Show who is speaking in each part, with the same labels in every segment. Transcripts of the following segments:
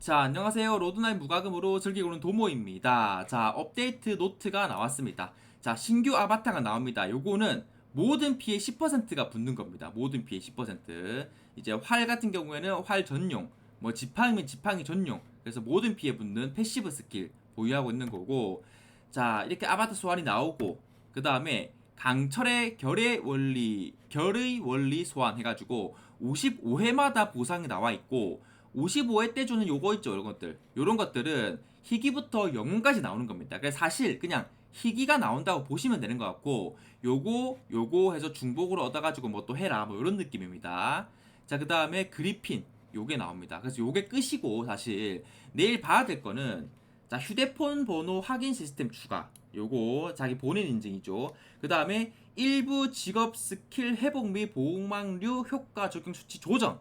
Speaker 1: 자, 안녕하세요. 로드나인 무과금으로 즐기고 있는 도모입니다. 자, 업데이트 노트가 나왔습니다. 자, 신규 아바타가 나옵니다. 요거는 모든 피해 10%가 붙는 겁니다. 모든 피해 10%. 이제 활 같은 경우에는 활 전용, 뭐 지팡이면 지팡이 전용. 그래서 모든 피해 붙는 패시브 스킬 보유하고 있는 거고. 자, 이렇게 아바타 소환이 나오고 그 다음에 강철의 결의 원리, 결의 원리 소환 해가지고 55회마다 보상이 나와 있고 55회 때 주는 요거 있죠, 이런 것들. 요런 것들은 희귀부터 영웅까지 나오는 겁니다. 그래서 사실 그냥 희귀가 나온다고 보시면 되는 것 같고 요거 요거 해서 중복으로 얻어가지고 뭐 또 해라 뭐 이런 느낌입니다. 자, 그 다음에 그리핀 요게 나옵니다. 그래서 요게 끝이고 사실 내일 봐야 될 거는 자 휴대폰 번호 확인 시스템 추가 요거 자기 본인 인증이죠. 그 다음에 일부 직업 스킬 회복 및 보호망류 효과 적용 수치 조정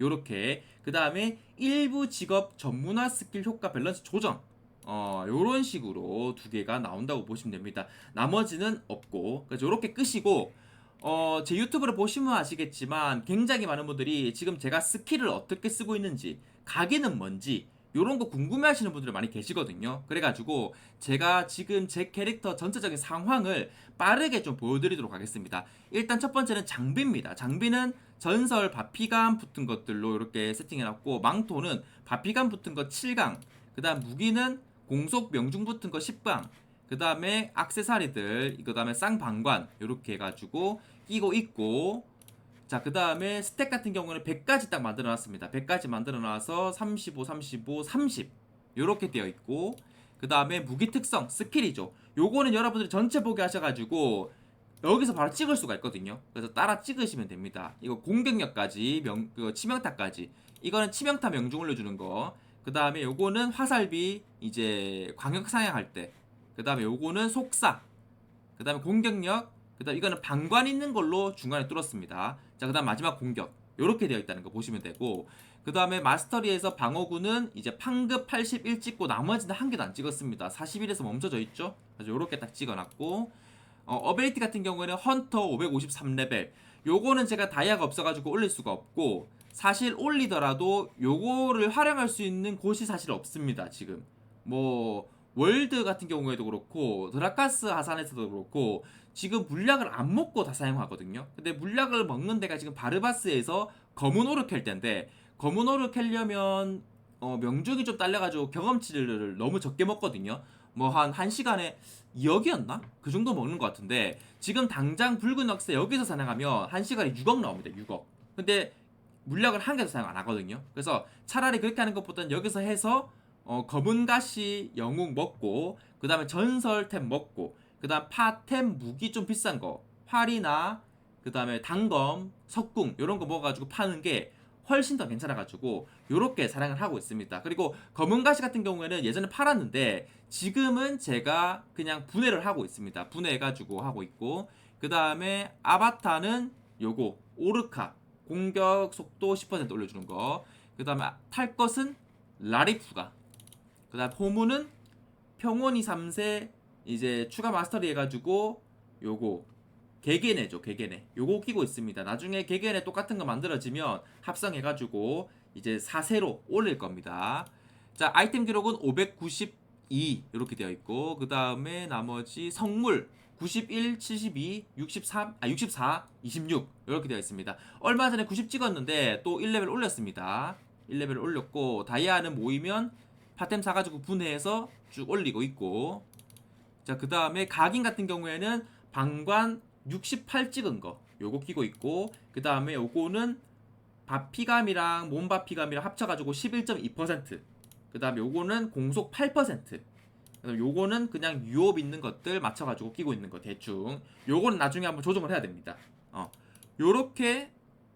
Speaker 1: 요렇게. 그 다음에 일부 직업 전문화 스킬 효과 밸런스 조정. 어 요런 식으로 두 개가 나온다고 보시면 됩니다. 나머지는 없고. 그래서 요렇게 끝이고 어 제 유튜브를 보시면 아시겠지만 굉장히 많은 분들이 지금 제가 스킬을 어떻게 쓰고 있는지 가게는 뭔지 요런 거 궁금해 하시는 분들이 많이 계시거든요. 그래가지고 제가 지금 제 캐릭터 전체적인 상황을 빠르게 좀 보여드리도록 하겠습니다. 일단 첫 번째는 장비입니다. 장비는 전설 바피감 붙은 것들로 이렇게 세팅해놨고 망토는 바피감 붙은 거 7강 그 다음 무기는 공속 명중 붙은 거 10강 그 다음에 악세사리들 그 다음에 쌍방관 이렇게 해가지고 끼고 있고 자, 그 다음에 스택 같은 경우는 100까지 딱 만들어 놨습니다. 100까지 만들어 놔서 35, 35, 30. 요렇게 되어 있고, 그 다음에 무기 특성, 스킬이죠. 요거는 여러분들이 전체 보기 하셔가지고, 여기서 바로 찍을 수가 있거든요. 그래서 따라 찍으시면 됩니다. 이거 공격력까지, 명, 그 치명타까지. 이거는 치명타 명중 올려주는 거. 그 다음에 요거는 화살비, 이제 광역 사냥할 때. 그 다음에 요거는 속사. 그 다음에 공격력, 그 다음 이거는 방관 있는 걸로 중간에 뚫었습니다. 자, 그 다음 마지막 공격. 요렇게 되어 있다는 거 보시면 되고, 그 다음에 마스터리에서 방어구는 이제 판급 81 찍고 나머지는 한 개도 안 찍었습니다. 41에서 멈춰져 있죠? 그래서 요렇게 딱 찍어놨고, 어, 어베이티 같은 경우에는 헌터 553레벨. 요거는 제가 다이아가 없어가지고 올릴 수가 없고, 사실 올리더라도 요거를 활용할 수 있는 곳이 사실 없습니다, 지금. 뭐, 월드 같은 경우에도 그렇고 드라카스 하산에서도 그렇고 지금 물약을 안 먹고 다 사용하거든요. 근데 물약을 먹는 데가 지금 바르바스에서 검은 오르 캘 때인데 검은 오르 캘려면 어, 명중이 좀 딸려가지고 경험치를 너무 적게 먹거든요. 뭐한 1시간에 2억이었나? 그 정도 먹는 것 같은데 지금 당장 붉은 억새 여기서 사냥하면 1시간에 6억 나옵니다. 6억. 근데 물약을 한 개도 사용 안 하거든요. 그래서 차라리 그렇게 하는 것보다는 여기서 해서 어, 검은 가시 영웅 먹고 그 다음에 전설템 먹고 그 다음 파템 무기 좀 비싼 거 활이나 그 다음에 단검 석궁 이런 거 먹어가지고 파는 게 훨씬 더 괜찮아가지고 요렇게 사랑을 하고 있습니다. 그리고 검은 가시 같은 경우에는 예전에 팔았는데 지금은 제가 그냥 분해를 하고 있습니다. 분해해가지고 하고 있고 그 다음에 아바타는 요거 오르카 공격 속도 10% 올려주는 거 그 다음에 탈 것은 라리프가 그 다음 호문은 평온이 3세 이제 추가 마스터리 해가지고 요거 개개네죠 개개네. 요거 끼고 있습니다. 나중에 개개네 똑같은 거 만들어지면 합성해가지고 이제 4세로 올릴 겁니다. 자 아이템 기록은 592 이렇게 되어 있고 그 다음에 나머지 성물 91, 72, 63, 아 64, 26 이렇게 되어 있습니다. 얼마 전에 90 찍었는데 또 1레벨 올렸습니다. 1레벨 올렸고 다이아는 모이면 파템 사가지고 분해해서 쭉 올리고 있고. 자 그 다음에 각인 같은 경우에는 방관 68 찍은 거 요거 끼고 있고 그 다음에 요거는 바피감이랑 몸바피감이랑 합쳐가지고 11.2%그 다음에 요거는 공속 8% 그다음 요거는 그냥 유업 있는 것들 맞춰가지고 끼고 있는 거 대충. 요거는 나중에 한번 조정을 해야 됩니다. 어 요렇게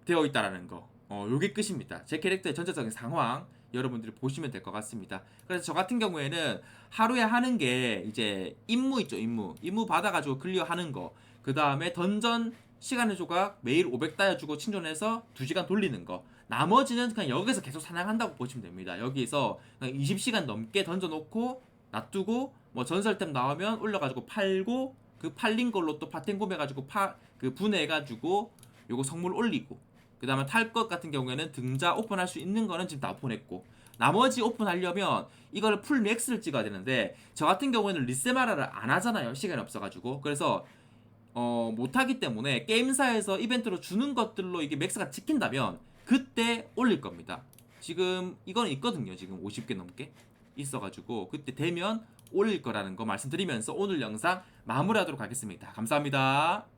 Speaker 1: 되어 있다라는 거. 어, 요게 끝입니다. 제 캐릭터의 전체적인 상황 여러분들이 보시면 될 것 같습니다. 그래서 저 같은 경우에는 하루에 하는 게 이제 임무 있죠, 임무. 임무 받아가지고 클리어 하는 거. 그 다음에 던전 시간의 조각 매일 500다이아 주고 충전해서 2시간 돌리는 거. 나머지는 그냥 여기서 계속 사냥한다고 보시면 됩니다. 여기서 20시간 넘게 던져놓고 놔두고 뭐 전설템 나오면 올려가지고 팔고 그 팔린 걸로 또 파텐 구매해가지고 파 그 분해해가지고 요거 성물 올리고 그 다음에 탈 것 같은 경우에는 등자 오픈할 수 있는 거는 지금 다 오픈했고 나머지 오픈하려면 이걸 풀 맥스를 찍어야 되는데 저 같은 경우에는 리세마라를 안 하잖아요. 시간이 없어가지고. 그래서 어 못하기 때문에 게임사에서 이벤트로 주는 것들로 이게 맥스가 찍힌다면 그때 올릴 겁니다. 지금 이거는 있거든요. 지금 50개 넘게 있어가지고 그때 되면 올릴 거라는 거 말씀드리면서 오늘 영상 마무리하도록 하겠습니다. 감사합니다